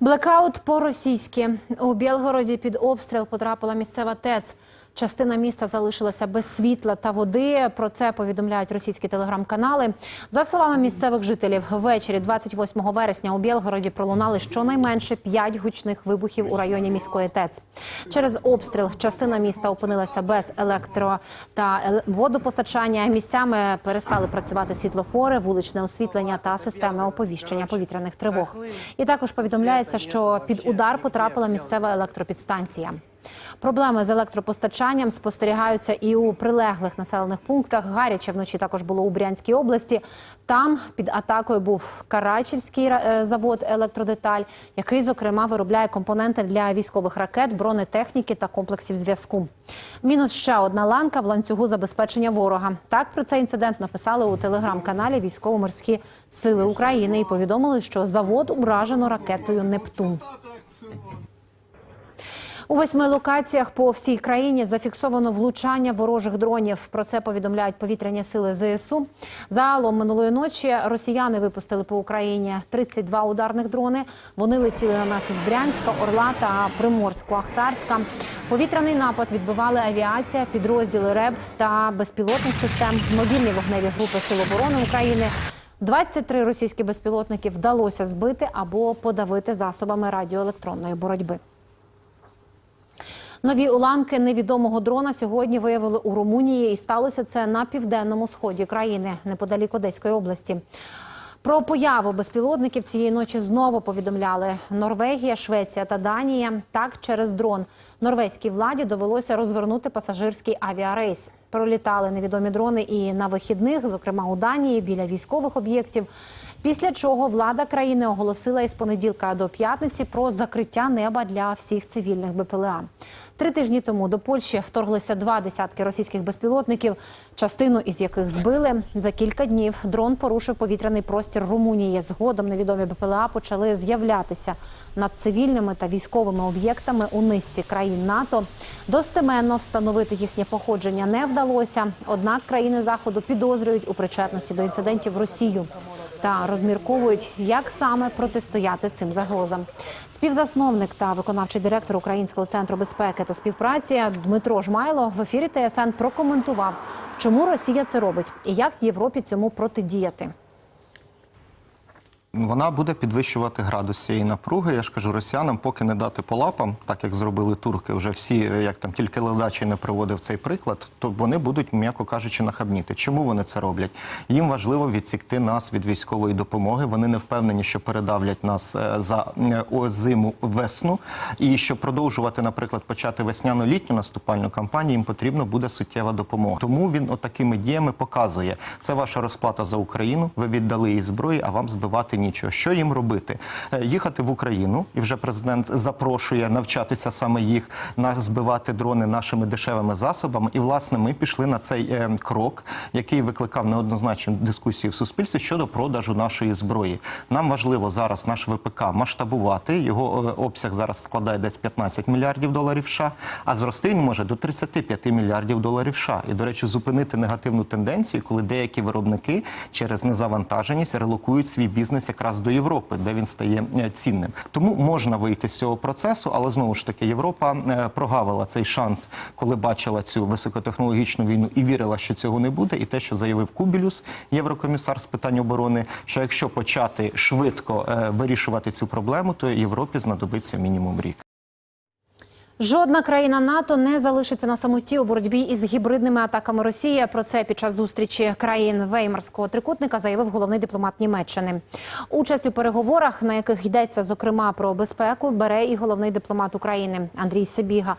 Блекаут по-російськи у Білгороді під обстріл потрапила місцева ТЕЦ. Частина міста залишилася без світла та води. Про це повідомляють російські телеграм-канали. За словами місцевих жителів, ввечері 28 вересня у Білгороді пролунали щонайменше 5 гучних вибухів у районі міської ТЕЦ. Через обстріл частина міста опинилася без електро та водопостачання. Місцями перестали працювати світлофори, вуличне освітлення та системи оповіщення повітряних тривог. І також повідомляється, що під удар потрапила місцева електропідстанція. Проблеми з електропостачанням спостерігаються і у прилеглих населених пунктах. Гаряче вночі також було у Брянській області. Там під атакою був Карачівський е, завод електродеталь, який зокрема виробляє компоненти для військових ракет, бронетехніки та комплексів зв'язку. Мінус ще одна ланка в ланцюгу забезпечення ворога. Так про цей інцидент написали у телеграм-каналі Військово-морські сили України і повідомили, що завод уражено ракетою Нептун. У восьми локаціях по всій країні зафіксовано влучання ворожих дронів. Про це повідомляють повітряні сили ЗСУ. Загалом минулої ночі росіяни випустили по Україні 32 ударних дрони. Вони летіли на нас із Брянська, Орла та Приморсько-Ахтарська. Повітряний напад відбивали авіація, підрозділи РЕБ та безпілотних систем, мобільні вогневі групи Сил оборони України. 23 російські безпілотники вдалося збити або подавити засобами радіоелектронної боротьби. Нові уламки невідомого дрона сьогодні виявили у Румунії, і сталося це на південному сході країни, неподалік Одеської області. Про появу безпілотників цієї ночі знову повідомляли Норвегія, Швеція та Данія. Так, через дрон норвезькій владі довелося розвернути пасажирський авіарейс. Пролітали невідомі дрони і на вихідних, зокрема у Данії, біля військових об'єктів. Після чого влада країни оголосила із понеділка до п'ятниці про закриття неба для всіх цивільних БПЛА. Три тижні тому до Польщі вторглися два десятки російських безпілотників, частину із яких збили. За кілька днів дрон порушив повітряний простір Румунії. Згодом невідомі БПЛА почали з'являтися над цивільними та військовими об'єктами у низці країн НАТО. Достеменно встановити їхнє походження не вдалося. Однак країни заходу підозрюють у причетності до інцидентів Росію та розмірковують, як саме протистояти цим загрозам. Співзасновник та виконавчий директор Українського центру безпеки та співпраці Дмитро Жмайло в ефірі ТСН прокоментував, чому Росія це робить і як Європі цьому протидіяти. Вона буде підвищувати градус цієї напруги. Я ж кажу, росіянам, поки не дати по лапам, так як зробили турки, вже всі, як там тільки ледачі не приводив цей приклад, то вони будуть, м'яко кажучи, нахабніти. Чому вони це роблять? Їм важливо відсікти нас від військової допомоги. Вони не впевнені, що передавлять нас е, за е, зиму весну. І щоб продовжувати, наприклад, почати весняно-літню наступальну кампанію, їм потрібно буде суттєва допомога. Тому він отакими діями показує, це ваша розплата за Україну. Ви віддали їй зброї, а вам збивати нічого. Що їм робити? Е, Їхати в Україну, і вже президент запрошує навчатися саме їх на збивати дрони нашими дешевими засобами. І власне ми пішли на цей е, крок, який викликав неоднозначну дискусію в суспільстві щодо продажу нашої зброї. Нам важливо зараз наш ВПК масштабувати. Його е, обсяг зараз складає десь 15 мільярдів доларів США, а зрости він може до 35 мільярдів доларів США. І до речі, зупинити негативну тенденцію, коли деякі виробники через незавантаженість релокують свій бізнес якраз до Європи, де він стає е, цінним. Тому можна вийти з цього процесу, але знову ж таки Європа е, прогавила цей шанс, коли бачила цю високотехнологічну війну і вірила, що цього не буде. І те, що заявив Кубілюс, єврокомісар з питань оборони, що якщо почати швидко е, вирішувати цю проблему, то Європі знадобиться мінімум рік. Жодна країна НАТО не залишиться на самоті у боротьбі із гібридними атаками Росії. Про це під час зустрічі країн Веймарського трикутника заявив головний дипломат Німеччини. Участь у переговорах, на яких йдеться зокрема про безпеку, бере і головний дипломат України Андрій Себіга.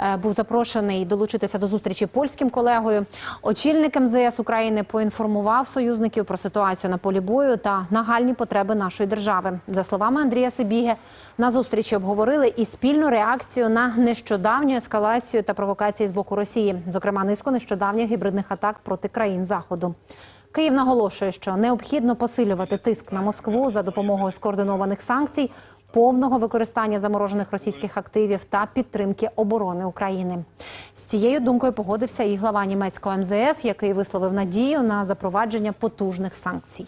Е, Був запрошений долучитися до зустрічі польським колегою. Очільник МЗС України поінформував союзників про ситуацію на полі бою та нагальні потреби нашої держави. За словами Андрія Себіги, на зустрічі обговорили і спільну реакцію на нещодавню ескалацію та провокації з боку Росії, зокрема низку нещодавніх гібридних атак проти країн заходу. Київ наголошує, що необхідно посилювати тиск на Москву за допомогою скоординованих санкцій, повного використання заморожених російських активів та підтримки оборони України. З цією думкою погодився і глава німецького МЗС, який висловив надію на запровадження потужних санкцій.